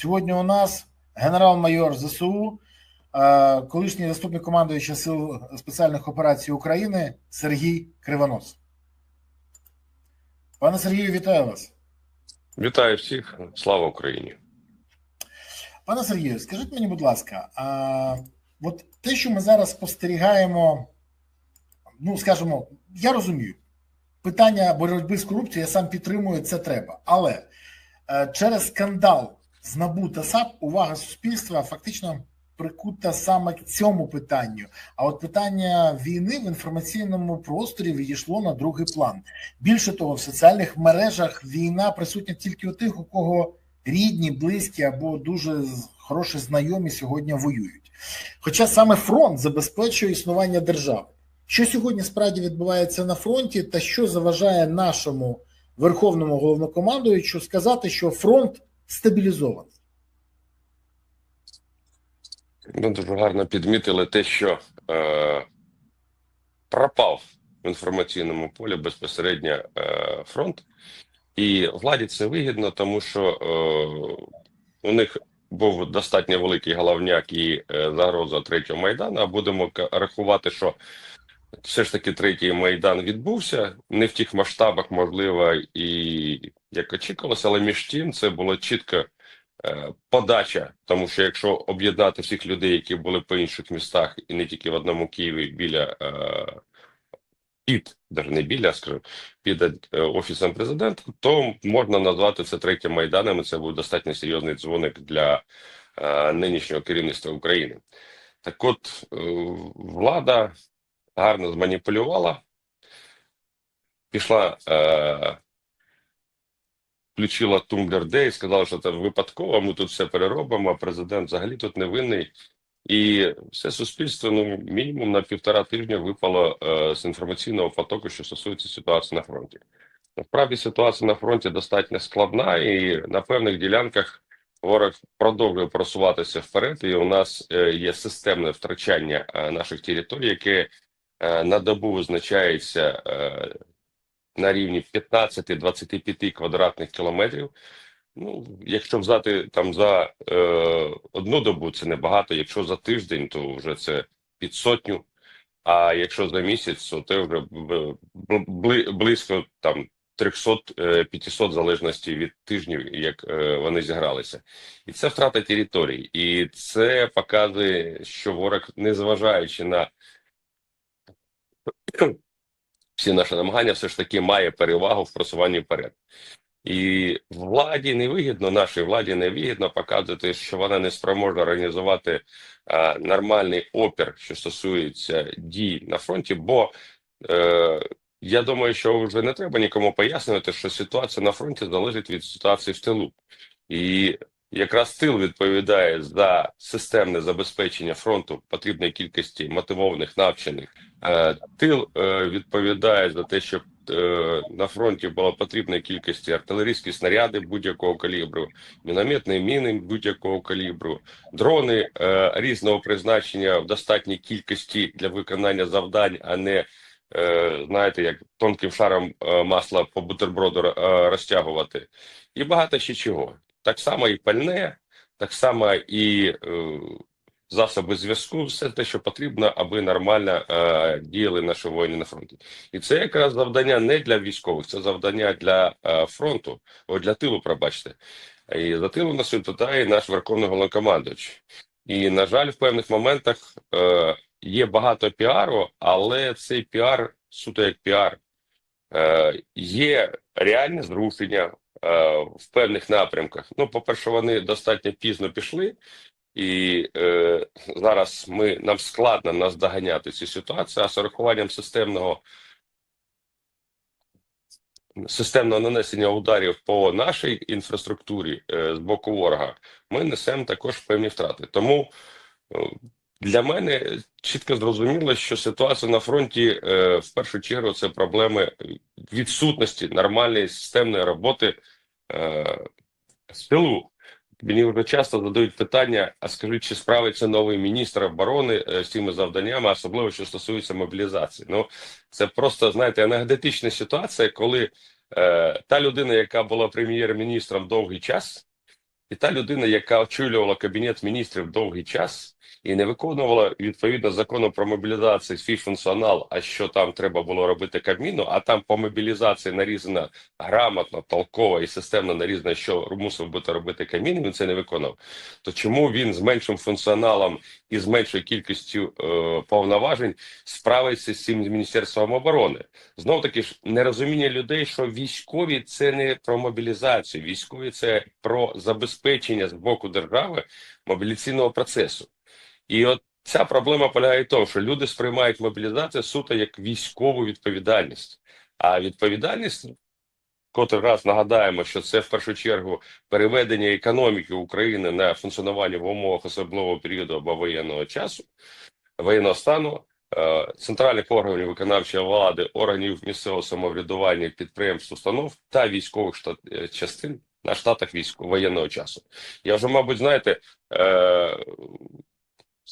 Сьогодні у нас генерал-майор ЗСУ, е, колишній заступник командуюча сил спеціальних операцій України Сергій Кривонос. Пане Сергію, вітаю вас. Вітаю всіх, слава Україні. Пане Сергію, скажіть мені, будь ласка, а от те, що ми зараз спостерігаємо, ну скажімо, я розумію, питання боротьби з корупцією я сам підтримую, це треба. Але е, через скандал з НАБУ та САП увага суспільства фактично прикута саме к цьому питанню. А от питання війни в інформаційному просторі відійшло на другий план. Більше того, в соціальних мережах війна присутня тільки у тих, у кого рідні, близькі або дуже хороші знайомі сьогодні воюють. Хоча саме фронт забезпечує існування держави. Що сьогодні справді відбувається на фронті, та що заважає нашому верховному головнокомандуючу сказати, що фронт стабілізований? Ну, дуже гарно підмітили те, що е, пропав в інформаційному полі безпосередньо е, фронт, і владі це вигідно, тому що е, у них був достатньо великий головняк і е, загроза третього майдану. А будемо рахувати, що все ж таки третій майдан відбувся не в тих масштабах, можливо, і як очікувалося, але між тим це було чітко е, подача, тому що якщо об'єднати всіх людей, які були по інших містах, і не тільки в одному Києві біля е, під, навіть не біля, скажу, під е, офісом президента, то можна назвати це третім майданом. і Це був достатньо серйозний дзвоник для нинішнього керівництва України. Так, от влада гарно зманіпулювала, пішла. Е, включила Тумблер Дей, сказала, що це випадково, ми тут все переробимо, а президент взагалі тут не винний. І все суспільство, ну, мінімум на півтора тижня випало е, з інформаційного потоку, що стосується ситуації на фронті. Насправді ситуація на фронті достатньо складна, і на певних ділянках ворог продовжує просуватися вперед. І у нас е, є системне втрачання е, наших територій, яке на добу визначається е, на рівні 15-25 квадратних кілометрів. Ну, якщо взяти там за е, одну добу, це небагато. Якщо за тиждень, то вже це під сотню. А якщо за місяць, то це вже близько там 300-500 залежності від тижнів, як е, вони зігралися, і це втрата територій, і це показує, що ворог, незважаючи на всі наші намагання, все ж таки має перевагу в просуванні вперед. І владі невигідно, нашій владі невигідно показувати, що вона не спроможна організувати а, нормальний опір, що стосується дій на фронті. Бо е, я думаю, що вже не треба нікому пояснювати, що ситуація на фронті залежить від ситуації в тилу. І якраз тил відповідає за системне забезпечення фронту потрібної кількості мотивованих навчених. Е, Тил е, відповідає за те, щоб е, на фронті було потрібної кількості артилерійські снаряди будь-якого калібру, мінометні міни будь-якого калібру, дрони різного призначення в достатній кількості для виконання завдань, а не знаєте, як тонким шаром масла по бутерброду розтягувати, і багато ще чого. Так само і пальне, так само і засоби зв'язку, все те, що потрібно, аби нормально е, діяли наші воїни на фронті. І це якраз завдання не для військових, це завдання для е, фронту, о, для тилу, пробачте. І за тилу нас відповідає наш верховний головнокомандуючий. І, на жаль, в певних моментах е, є багато піару, але цей піар суто як піар. Е, є реальне зрушення е, в певних напрямках. Ну, по-перше, вони достатньо пізно пішли, і е, зараз ми нам складно наздоганяти цю ситуацію, а з урахуванням системного системного нанесення ударів по нашій інфраструктурі е, з боку ворога, ми несемо також певні втрати. Тому е, для мене чітко зрозуміло, що ситуація на фронті е, в першу чергу це проблеми відсутності нормальної системної роботи е, з. Мені вже часто задають питання: а скажіть, чи справиться новий міністр оборони е, з цими завданнями, особливо що стосується мобілізації? Ну це просто знаєте анекдотична ситуація, коли е, та людина, яка була прем'єр-міністром довгий час, І та людина, яка очолювала кабінет міністрів довгий час і не виконувала відповідно закону про мобілізацію свій функціонал, а що там треба було робити Кабміну, а там по мобілізації нарізано грамотно, толково і системно нарізано, що мусив бути робити Кабмін, він це не виконав. То чому він з меншим функціоналом і з меншою кількістю е, повноважень справиться з цим Міністерством оборони? Знов таки ж нерозуміння людей, що військові це не про мобілізацію, військові це про забезпечення з боку держави мобілізаційного процесу. І от ця проблема полягає в тому, що люди сприймають мобілізацію суто як військову відповідальність. А відповідальність, котрий раз нагадаємо, що це в першу чергу переведення економіки України на функціонування в умовах особливого періоду або воєнного часу, воєнного стану, е, центральних органів виконавчої влади, органів місцевого самоврядування, підприємств, установ та військових штат, е, частин на штатах військ воєнного часу. Я вже, мабуть, знаєте, е,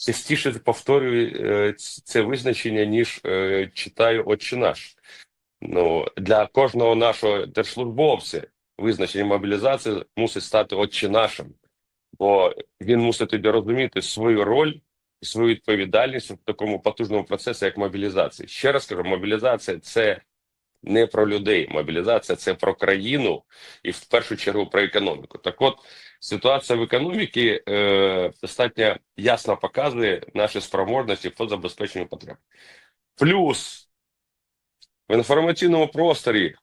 частіше повторюю е, це визначення, ніж е, читаю «Отче наш». Ну, для кожного нашого держслужбовця визначення мобілізації мусить стати «Отче нашим», бо він мусить тоді розуміти свою роль і свою відповідальність в такому потужному процесі, як мобілізація. Ще раз кажу, мобілізація це не про людей. Мобілізація це про країну і в першу чергу про економіку. Так от ситуація в економіці е, достатньо ясно показує наші спроможності по забезпеченню потреб. Плюс в інформаційному просторі,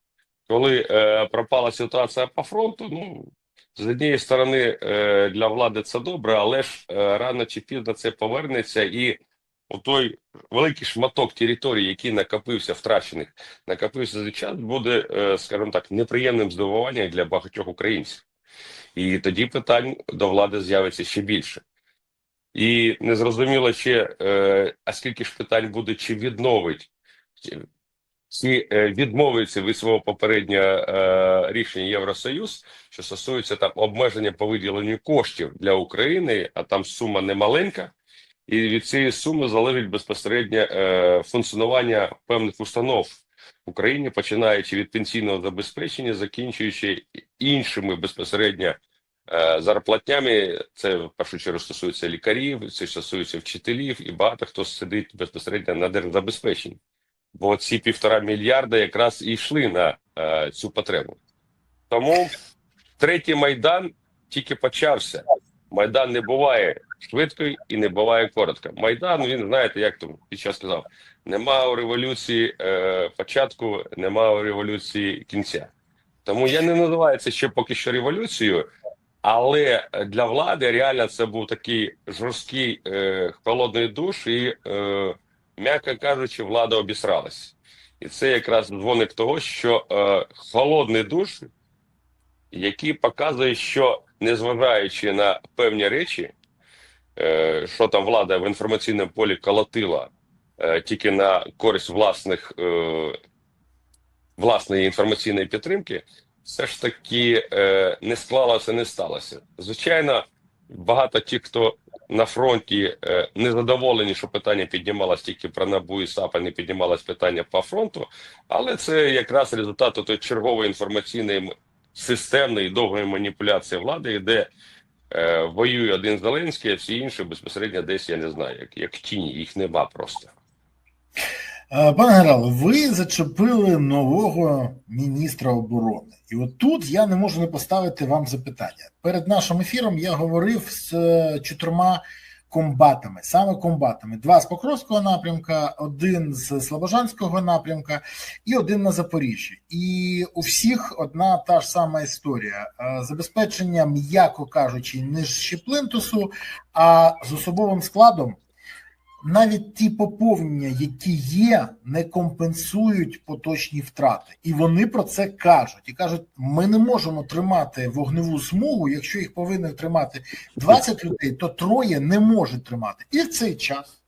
коли е, пропала ситуація по фронту, ну з однієї сторони е, для влади це добре, але ж е, рано чи пізно це повернеться і. У той великий шматок території, який накопився втрачених, накопився за час, буде, е, скажімо так, неприємним здивуванням для багатьох українців. І тоді питань до влади з'явиться ще більше. І незрозуміло ще, е, а скільки ж питань буде, чи відновить, чи- е, відмовиться від свого попереднього е, рішення Євросоюз, що стосується там обмеження по виділенню коштів для України, а там сума немаленька. І від цієї суми залежить безпосередньо е, функціонування певних установ Україні, починаючи від пенсійного забезпечення, закінчуючи іншими безпосередньо е, зарплатнями. Це в першу чергу стосується лікарів, це стосується вчителів і багато хто сидить безпосередньо на держзабезпеченні. Бо ці півтора мільярда якраз і йшли на е, цю потребу. Тому третій майдан тільки почався. Майдан не буває швидко і не буває коротко. Майдан, він знаєте, як там під час сказав: нема у революції е, початку, нема у революції кінця. Тому я не називаю це ще поки що революцією, але для влади реально це був такий жорсткий е, холодний душ, і, е, м'яко кажучи, влада обісралась. І це якраз дзвоник того, що е, холодний душ, який показує, що незважаючи на певні речі, що там влада в інформаційному полі колотила е, тільки на користь власних е, власної інформаційної підтримки, все ж таки е, не склалося, не сталося. Звичайно, багато тих, хто на фронті е, не задоволені, що питання піднімалось тільки про НАБУ і САП, а не піднімалось питання по фронту, але це якраз результат чергової інформаційної системної довгої маніпуляції влади, де е, воює один Зеленський, а всі інші безпосередньо десь я не знаю, як, як тіні, їх нема просто. Е, Пане генерале, ви зачепили нового міністра оборони. І от тут я не можу не поставити вам запитання. Перед нашим ефіром я говорив з е, чотирма комбатами, саме комбатами: два з Покровського напрямка, один з Слобожанського напрямка і один на Запоріжжі. І у всіх одна та ж сама історія: Е, забезпечення, м'яко кажучи, не плинтусу, а з особовим складом навіть ті поповнення, які є, не компенсують поточні втрати, і вони про це кажуть. І кажуть: ми не можемо тримати вогневу смугу. Якщо їх повинні тримати 20 людей, то троє не можуть тримати. І в цей час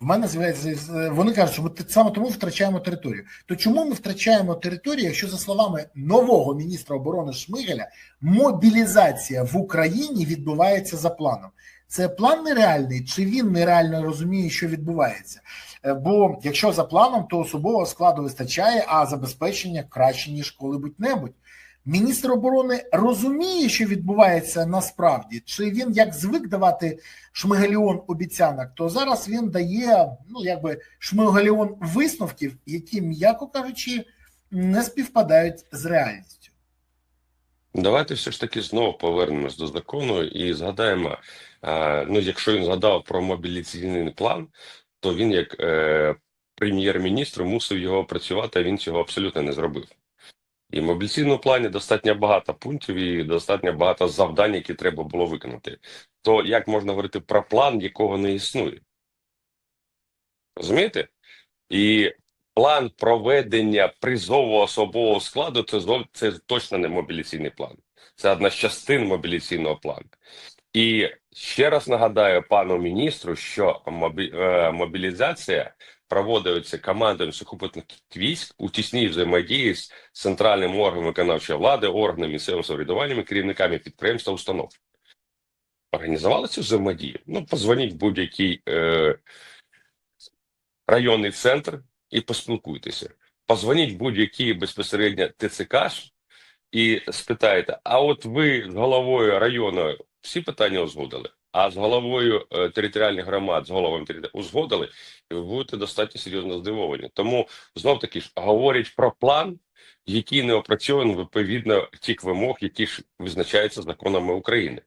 в мене з'являється вони кажуть, що ми саме тому втрачаємо територію. То чому ми втрачаємо територію, якщо за словами нового міністра оборони Шмигаля, мобілізація в Україні відбувається за планом? Це план нереальний, чи він нереально розуміє, що відбувається? Е, Бо якщо за планом, то особового складу вистачає, а забезпечення краще ніж коли-будь-небудь. Міністр оборони розуміє, що відбувається насправді, чи він як звик давати шмигаліон обіцянок, то зараз він дає ну якби шмигаліон висновків, які, м'яко кажучи, не співпадають з реальністю. Давайте все ж таки знову повернемось до закону і згадаємо. Ну, якщо він згадав про мобілізаційний план, то він, як е, прем'єр-міністр, мусив його опрацювати, а він цього абсолютно не зробив. І в мобілізаційному плані достатньо багато пунктів і достатньо багато завдань, які треба було виконати. То як можна говорити про план, якого не існує? Розумієте? І план проведення призову особового складу це це точно не мобілізаційний план. Це одна з частин мобілізаційного плану. І ще раз нагадаю пану міністру, що е, мобілізація проводиться командою сухопутних військ у тісній взаємодії з центральним органом виконавчої влади, органами місцевого самоврядування, керівниками підприємств та установ. Організували цю взаємодію? Ну, позвоніть будь-який е, районний центр і поспілкуйтеся. Позвоніть будь-який безпосередньо ТЦК і спитайте: а от ви з головою району всі питання узгодили, а з головою е, територіальних громад, з головами територіальних узгодили, і ви будете достатньо серйозно здивовані. Тому знов таки ж говорять про план, який не опрацьований відповідно тих вимог, які ж визначаються законами України.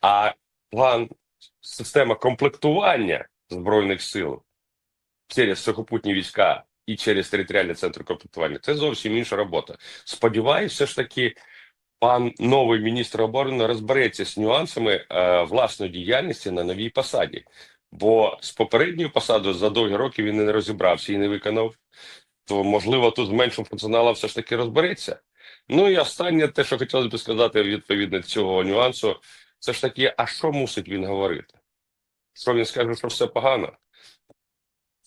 А план система комплектування збройних сил через сухопутні війська і через територіальний центр комплектування це зовсім інша робота. Сподіваюся, все ж таки, пан новий міністр оборони розбереться з нюансами е, власної діяльності на новій посаді. Бо з попередньою посадою за довгі роки він не розібрався і не виконав. То можливо тут з меншим функціоналом все ж таки розбереться. Ну і останнє, те, що хотілося б сказати відповідно цього нюансу, це ж таки, а що мусить він говорити? Що він скаже, що все погано?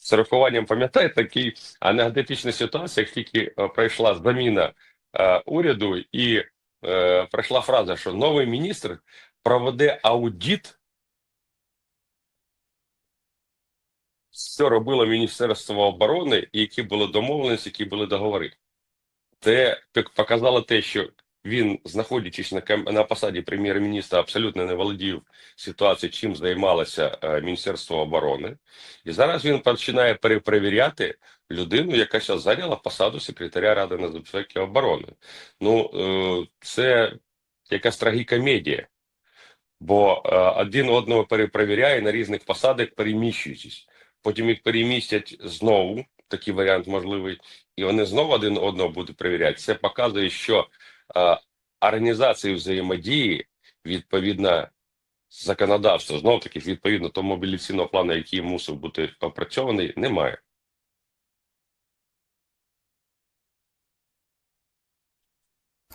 З урахуванням пам'ятаєте такий анекдотична ситуація, як тільки е, пройшла заміна е, уряду, і е, пройшла фраза, що новий міністр проведе аудит. Що робило Міністерство оборони, і які були домовленості, які були договори. Це показало те, що він, знаходячись на, на посаді прем'єр-міністра, абсолютно не володів ситуацією, чим займалося е, Міністерство оборони. І зараз він починає перепровіряти людину, яка зараз зайняла посаду секретаря Ради нацбезпеки і оборони. Ну, е, це якась трагікомедія. Бо е, один одного перепровіряє на різних посадах, переміщуючись. Потім їх перемістять знову, такий варіант можливий, і вони знову один одного будуть перевіряти. Це показує, що організації взаємодії відповідно законодавства, знов таки відповідно того мобілізаційного плану, який мусив бути опрацьований, немає.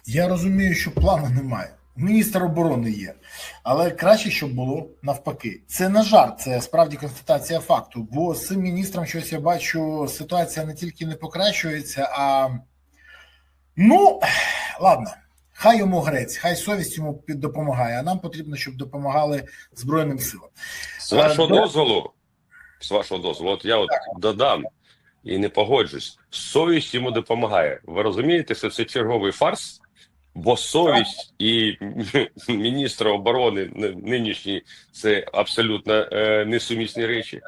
Я розумію, що плану немає. Міністр оборони є, але краще, щоб було навпаки. Це не жарт, це справді констатація факту. Бо з цим міністром щось я бачу, ситуація не тільки не покращується, а ну ладно, хай йому грець, хай совість йому допомагає. А нам потрібно, щоб допомагали Збройним силам. З вашого Е, дозволу, з вашого дозволу, от я от додам і не погоджусь. Совість йому допомагає. Ви розумієте, що це черговий фарс, бо совість і міністра оборони н- нинішній це абсолютно е, несумісні речі.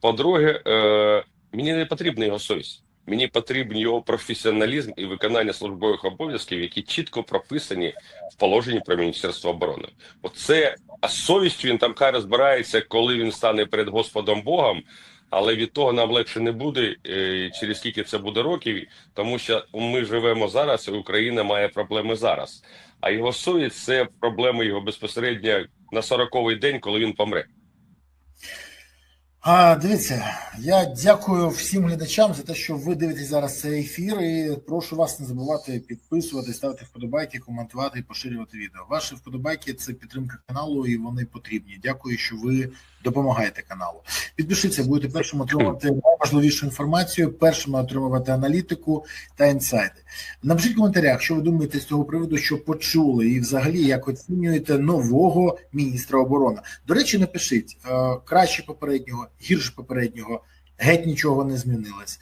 По-друге, е, мені не потрібна його совість. Мені потрібен його професіоналізм і виконання службових обов'язків, які чітко прописані в положенні про Міністерство оборони. Оце а з совістю він там хай розбирається, коли він стане перед Господом Богом. Але від того нам легше не буде е, через скільки це буде років, тому що ми живемо зараз, і Україна має проблеми зараз. А його совість це проблеми його безпосередньо на 40-й день, коли він помре. А, дивіться, я дякую всім глядачам за те, що ви дивитесь зараз цей ефір. І прошу вас не забувати підписувати, ставити вподобайки, коментувати і поширювати відео. Ваші вподобайки це підтримка каналу, і вони потрібні. Дякую, що ви допомагаєте каналу. Підпишіться, будете першим отримувати найважливішу інформацію, першими отримувати аналітику та інсайди. Напишіть в коментарях, що ви думаєте з цього приводу, що почули, і взагалі як оцінюєте нового міністра оборони. До речі, напишіть е, краще попереднього, гірше попереднього, геть нічого не змінилось.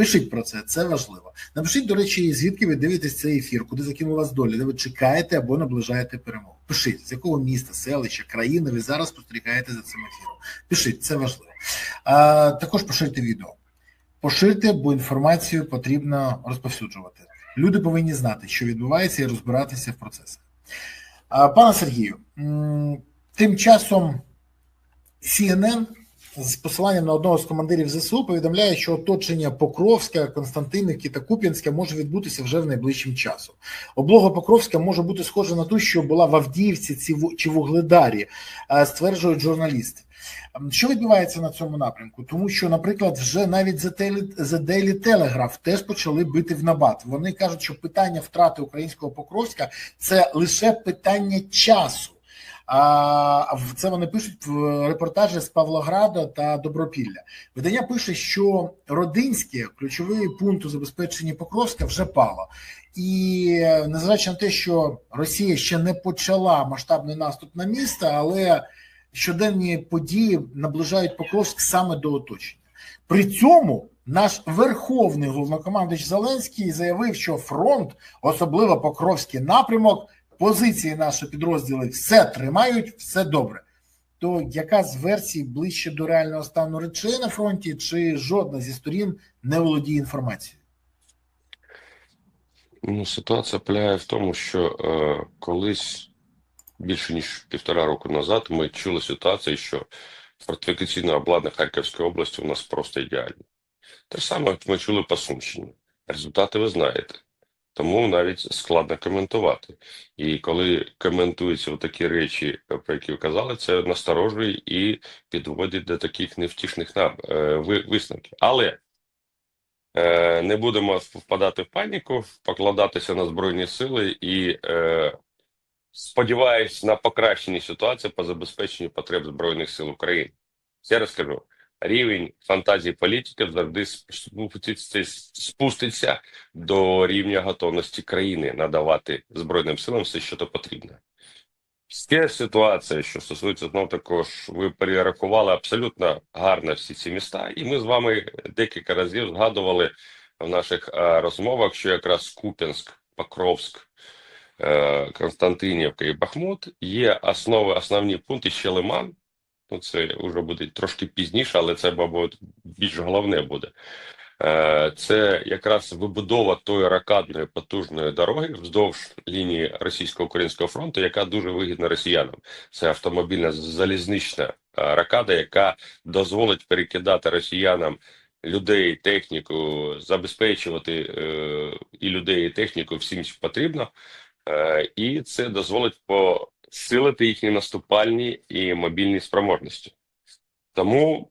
Пишіть про це, це важливо. Напишіть, до речі, звідки ви дивитесь цей ефір, куди закинула вас доля, де ви чекаєте або наближаєте перемогу. Пишіть, з якого міста, селища, країни ви зараз спостерігаєте за цим ефіром. Пишіть, це важливо. А, також поширте відео. Поширте, бо інформацію потрібно розповсюджувати. Люди повинні знати, що відбувається, і розбиратися в процесах. Пане Сергію, тим часом CNN з посиланням на одного з командирів ЗСУ повідомляє, що оточення Покровська, Константинівки та Куп'янська може відбутися вже в найближчим часом. Облога Покровська може бути схожа на ту, що була в Авдіївці ці в- чи Вугледарі, е, стверджують журналісти. Що відбувається на цьому напрямку? Тому що, наприклад, вже навіть The Daily Telegraph теж почали бити в набат. Вони кажуть, що питання втрати українського Покровська це лише питання часу. А це вони пишуть в репортажі з Павлограда та Добропілля. Видання пише, що Родинське, ключовий пункт у забезпеченні Покровська, вже пало. І е, незважаючи на те, що Росія ще не почала масштабний наступ на місто, але щоденні події наближають Покровськ саме до оточення. При цьому наш верховний головнокомандуючий Зеленський заявив, що фронт, особливо Покровський напрямок, позиції наші підрозділи все тримають, все добре. То яка з версій ближче до реального стану речей на фронті, чи жодна зі сторін не володіє інформацією? Ну, ситуація полягає в тому, що е, колись більше ніж півтора року назад ми чули ситуацію, що фортифікаційне обладнання Харківської області у нас просто ідеальне. Те ж саме ми чули по Сумщині. Результати ви знаєте. Тому навіть складно коментувати. І коли коментуються такі речі, про які ви казали, це насторожує і підводить до таких невтішних е, висновків. Але Е, Не будемо впадати в паніку, покладатися на Збройні Сили і е, сподіваюсь на покращення ситуації по забезпеченню потреб Збройних сил України. Ще раз кажу, рівень фантазії політиків завжди спуститься, до рівня готовності країни надавати Збройним силам все, що то потрібно. Ще ситуація, що стосується знов також, ви перерахували абсолютно гарно всі ці міста, і ми з вами декілька разів згадували в наших е, розмовах, що якраз Куп'янськ, Покровськ, е, Константинівка і Бахмут є основи, основні пункти ще Лиман. Ну, це вже буде трошки пізніше, але це, мабуть, більш головне буде. Е, Це якраз вибудова тої ракадної потужної дороги вздовж лінії російсько-українського фронту, яка дуже вигідна росіянам. Це автомобільна залізнична е, ракада, яка дозволить перекидати росіянам людей, техніку, забезпечувати е, і людей, і техніку всім, що потрібно, і це дозволить посилити їхні наступальні і мобільні спроможності. Тому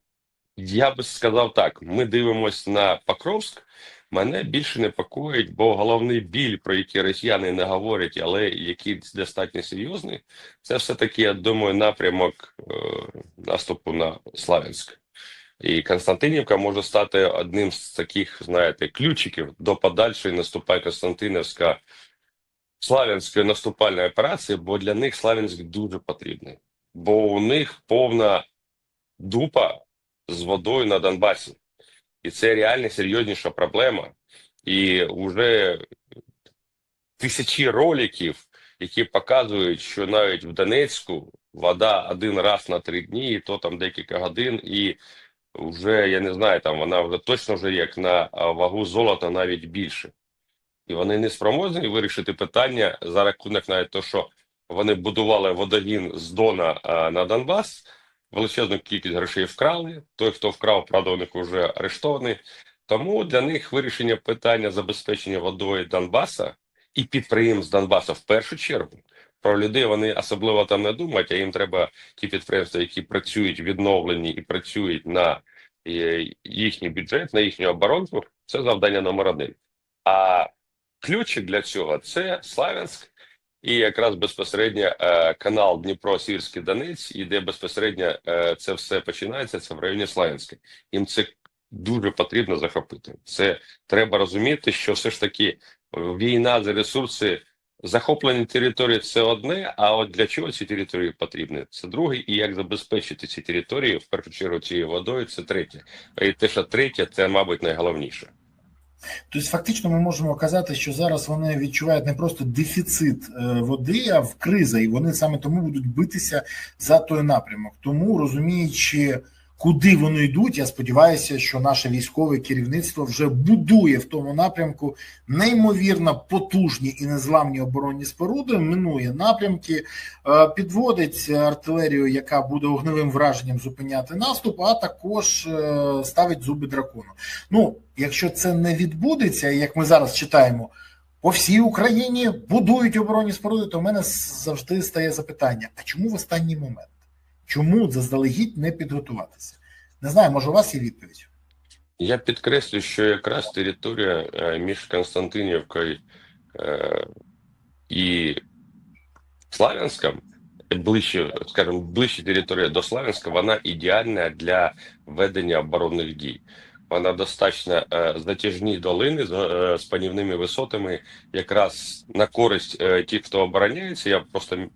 я би сказав так: ми дивимося на Покровськ. Мене більше непокоїть, бо головний біль, про який росіяни не говорять, але який достатньо серйозний, це все-таки, я думаю, напрямок е, наступу на Славянськ. І Константинівка може стати одним з таких, знаєте, ключиків до подальшої наступає Константинівська Славянської наступальної операції, бо для них Славянськ дуже потрібний, бо у них повна дупа з водою на Донбасі. І це реально серйозніша проблема. І вже тисячі роликів, які показують, що навіть в Донецьку вода один раз на три дні, і то там декілька годин, і вже я не знаю, там вона вже точно вже як на вагу золота навіть більше. І вони не спроможні вирішити питання за рахунок навіть того, що вони будували водогін з Дона а, на Донбас. Величезну кількість грошей вкрали. Той, хто вкрав, правда, у них вже арештований. Тому для них вирішення питання забезпечення водою Донбаса і підприємств Донбасу в першу чергу. Про людей вони особливо там не думають, а їм треба ті підприємства, які працюють відновлені і працюють на е, їхній бюджет, на їхню оборонку. Це завдання номер один. А ключик для цього це Славянськ і якраз безпосередньо е, канал Дніпро-Сірський Донець, і де безпосередньо е, це все починається, це в районі Славянська. Їм це дуже потрібно захопити. Це треба розуміти, що все ж таки війна за ресурси. Захоплені території це одне, а от для чого ці території потрібні? Це друге, і як забезпечити ці території в першу чергу цією водою. Це третє. І те, що третє, це мабуть найголовніше. Тобто, фактично, ми можемо казати, що зараз вони відчувають не просто дефіцит е, води, а в криза, і вони саме тому будуть битися за той напрямок. Тому розуміючи, куди вони йдуть, я сподіваюся, що наше військове керівництво вже будує в тому напрямку неймовірно потужні і незламні оборонні споруди, минує напрямки, е, підводить артилерію, яка буде огневим враженням зупиняти наступ, а також е, ставить зуби дракону. Ну, якщо це не відбудеться, як ми зараз читаємо, по всій Україні будують оборонні споруди, то в мене завжди стає запитання: а чому в останній момент? Чому заздалегідь не підготуватися? Не знаю, може у вас є відповідь? Я підкреслю, що якраз територія е, між Константинівкою е, і Славянськом, ближче, скажімо, ближче територія до Славянська, вона ідеальна для ведення оборонних дій. Вона достатньо е, затяжні долини з, панівними висотами, якраз на користь тих, хто обороняється. Я просто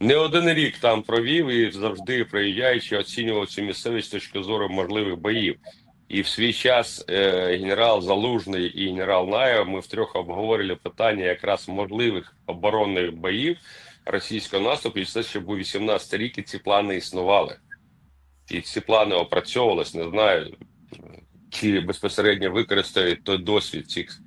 не один рік там провів і завжди приїжджаючи, оцінював цю місцевість з точки зору можливих боїв. І в свій час е, генерал Залужний і генерал Наєв ми втрьох обговорили питання якраз можливих оборонних боїв російського наступу. І це ще був 18 рік, і ці плани існували. І ці плани опрацьовувались. Не знаю, чи безпосередньо використають той досвід цих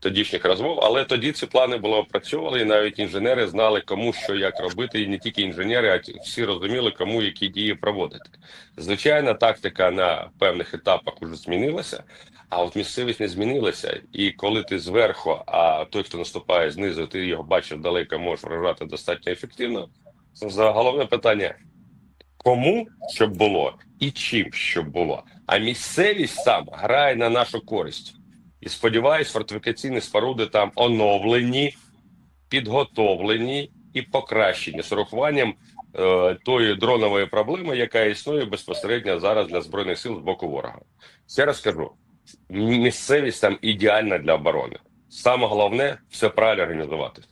тодішніх розмов, але тоді ці плани були опрацьовані, і навіть інженери знали, кому що як робити, і не тільки інженери, а всі розуміли, кому які дії проводити. Звичайно, тактика на певних етапах вже змінилася, а от місцевість не змінилася. І коли ти зверху, а той, хто наступає знизу, ти його бачиш далеко, можеш вражати достатньо ефективно. За головне питання: кому щоб було і чим щоб було. А місцевість там грає на нашу користь. І сподіваюсь, фортифікаційні споруди там оновлені, підготовлені і покращені з урахуванням е, тої дронової проблеми, яка існує безпосередньо зараз для збройних сил з боку ворога. Ще раз кажу: місцевість там ідеальна для оборони. Саме головне все правильно організувати.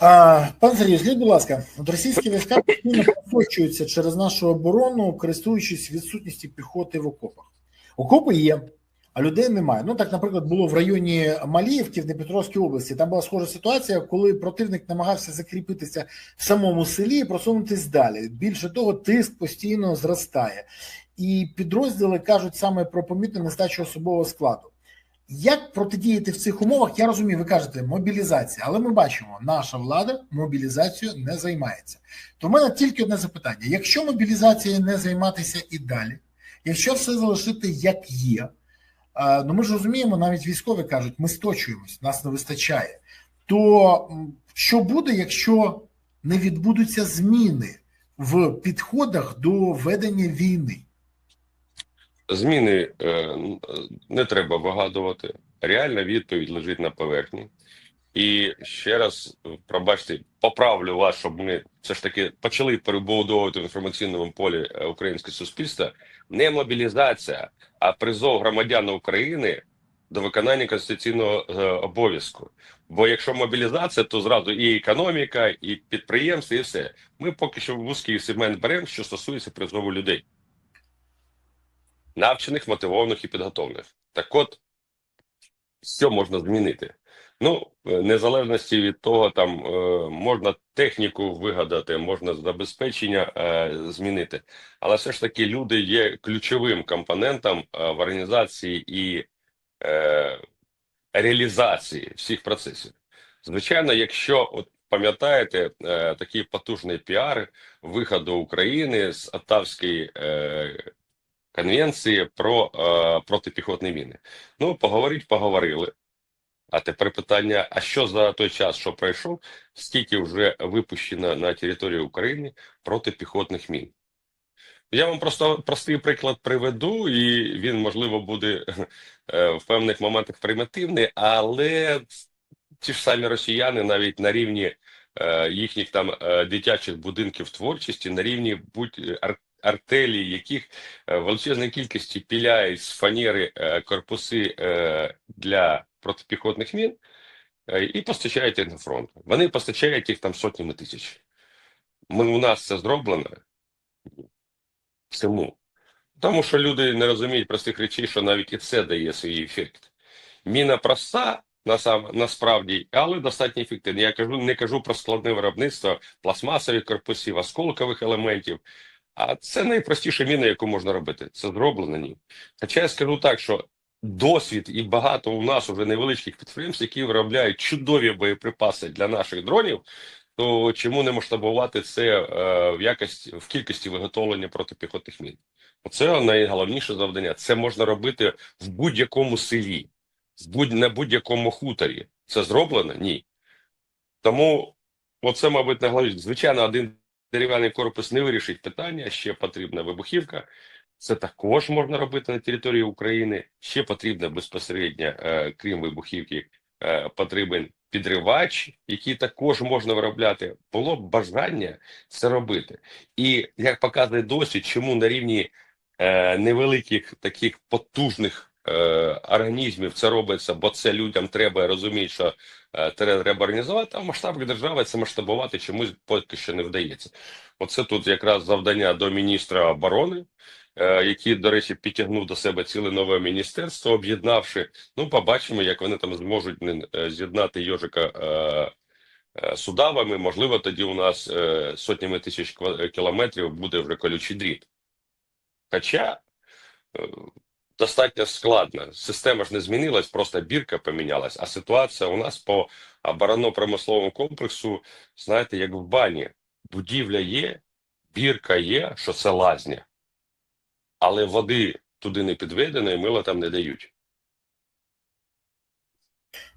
А, пан Сергій, скажіть, будь ласка, от російські війська постійно просочуються через нашу оборону, користуючись відсутністю піхоти в окопах. Окопи є, а людей немає. Ну так, наприклад, було в районі Маліївки в Дніпропетровській області. Там була схожа ситуація, коли противник намагався закріпитися в самому селі і просунутись далі. Більше того, тиск постійно зростає, і підрозділи кажуть саме про помітну нестачу особового складу. Як протидіяти в цих умовах? Я розумію, ви кажете мобілізація, але ми бачимо, наша влада мобілізацією не займається. То в мене тільки одне запитання: якщо мобілізацією не займатися і далі, якщо все залишити як є, ну ми ж розуміємо, навіть військові кажуть, ми сточуємось, нас не вистачає. То що буде, якщо не відбудуться зміни в підходах до ведення війни? Зміни е, е, не треба вигадувати. Реальна відповідь лежить на поверхні. І ще раз, е, пробачте, поправлю вас, щоб ми все ж таки почали перебудовувати в інформаційному полі е, українське суспільство. Не мобілізація, а призов громадян України до виконання конституційного е, обов'язку. Бо якщо мобілізація, то зразу і економіка, і підприємства, і все. Ми поки що вузький сегмент беремо, що стосується призову людей навчених, мотивованих і підготовлених. Так от, що можна змінити? Ну, е, незалежності від того, там е, можна техніку вигадати, можна забезпечення е, змінити, але все ж таки люди є ключовим компонентом в організації і реалізації всіх процесів. Звичайно, якщо от пам'ятаєте такий потужний піар виходу України з Оттавської конвенції про протипіхотні міни. Ну, поговорить, поговорили. А тепер питання: а що за той час, що пройшов, скільки вже випущено на території України протипіхотних мін? Я вам просто простий приклад приведу, і він, можливо, буде е, в певних моментах примітивний, але ті ж самі росіяни навіть на рівні е, їхніх там е, дитячих будинків творчості, на рівні будь ар- артелі, яких величезної кількості піляють з фанери корпуси для протипіхотних мін е, і постачають їх на фронт. Вони постачають їх там сотнями тисяч. Ми, у нас це зроблено. Чому? Тому що люди не розуміють простих речей, що навіть і це дає свій ефект. Міна проста насам, насправді, але достатньо ефективна. Я кажу, не кажу про складне виробництво пластмасових корпусів, осколкових елементів. А це найпростіша міна, яку можна робити. Це зроблено ні. Хоча я скажу так, що досвід і багато у нас уже невеличких підприємств, які виробляють чудові боєприпаси для наших дронів, то чому не масштабувати це е, в якості в кількості виготовлення протипіхотних мін? Оце найголовніше завдання. Це можна робити в будь-якому селі, в будь на будь-якому хуторі. Це зроблено? Ні. Тому оце, мабуть, найголовніше. Звичайно, один дерев'яний корпус не вирішить питання, ще потрібна вибухівка. Це також можна робити на території України. Ще потрібно безпосередньо, е, крім вибухівки, е, потрібен підривач, який також можна виробляти. Було б бажання це робити. І як показує досвід, чому на рівні е, невеликих таких потужних організмів це робиться, бо це людям треба розуміти, що треба організувати, а в масштабах держави це масштабувати чомусь поки що не вдається. Оце тут якраз завдання до міністра оборони, е, який, до речі, підтягнув до себе ціле нове міністерство, об'єднавши. Ну, побачимо, як вони там зможуть е, з'єднати йожика. Е, Судавами, можливо, тоді у нас сотнями тисяч кілометрів буде вже колючий дріт. Хоча достатньо складно. Система ж не змінилась, просто бірка помінялась. А ситуація у нас по оборонно-промисловому комплексу, знаєте, як в бані. Будівля є, бірка є, що це лазня. Але води туди не підведено і мила там не дають.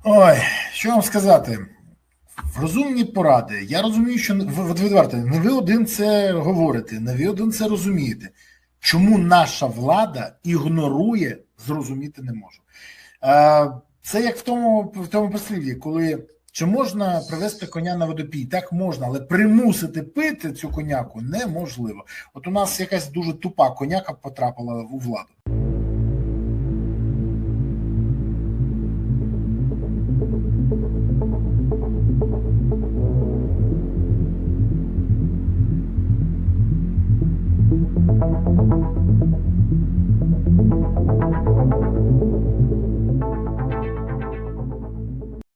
Ой, що вам сказати? Розумні поради. Я розумію, що відверто, не ви один це говорите, не ви один це розумієте. Чому наша влада ігнорує, зрозуміти не можу. Е, Це як в тому, в тому прислів'ї, коли чи можна привезти коня на водопій? Так можна, але примусити пити цю коняку неможливо. От у нас якась дуже тупа коняка потрапила у владу.